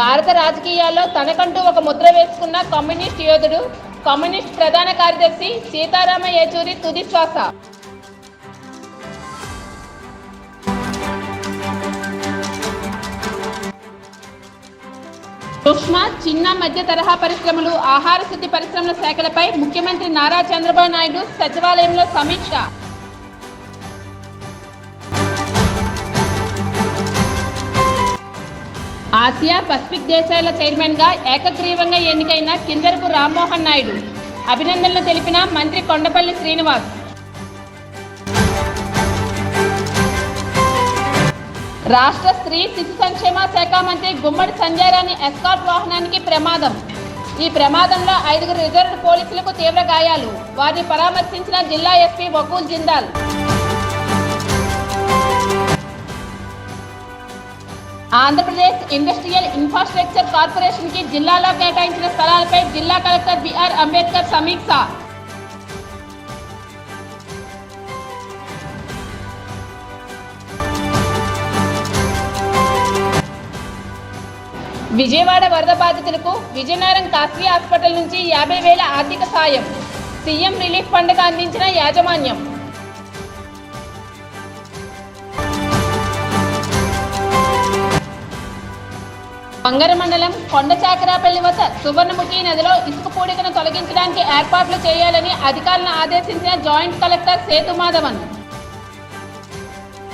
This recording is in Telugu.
భారత రాజకీయాల్లో తనకంటూ ఒక ముద్ర వేసుకున్న కమ్యూనిస్ట్ యోధుడు కమ్యూనిస్ట్ ప్రధాన కార్యదర్శి సీతారామ యేచూరి తుది శ్వాస. సూక్ష్మ చిన్న మధ్య తరహా పరిశ్రమలు ఆహార శుద్ధి పరిశ్రమల శాఖలపై ముఖ్యమంత్రి నారా చంద్రబాబు నాయుడు సచివాలయంలో సమీక్ష. ఆసియా పసిఫిక్ దేశాల చైర్మన్గా ఏకగ్రీవంగా ఎన్నికైన కిందరపు రామ్మోహన్ నాయుడు. అభినందనలు తెలిపిన మంత్రి కొండపల్లి శ్రీనివాస్. రాష్ట్ర స్త్రీ శిశు సంక్షేమ శాఖ మంత్రి గుమ్మడి సంజయరాణి ఎస్కాట్ వాహనానికి ప్రమాదం. ఈ ప్రమాదంలో ఐదుగురు రిజర్వ్ పోలీసులకు తీవ్ర గాయాలు. వారిని పరామర్శించిన జిల్లా SP Vakul Jindal. Andhra Pradesh industrial infrastructure కార్పొరేషన్కి జిల్లాలో కేటాయించిన స్థలాలపై జిల్లా కలెక్టర్ బిఆర్ అంబేద్కర్ సమీక్ష. విజయవాడ వరద బాధితులకు విజయనగరం కాశీ హాస్పిటల్ నుంచి యాభై వేల ఆర్థిక సాయం. సీఎం రిలీఫ్ ఫండ్గా అందించిన యాజమాన్యం. వంగర మండలం కొండచాకరాపల్లి వద్ద సువర్ణముఖి నదిలో ఇసుక పూడికను తొలగించడానికి ఏర్పాట్లు చేయాలని అధికారులను ఆదేశించిన జాయింట్ కలెక్టర్ సేతు మాధవన్.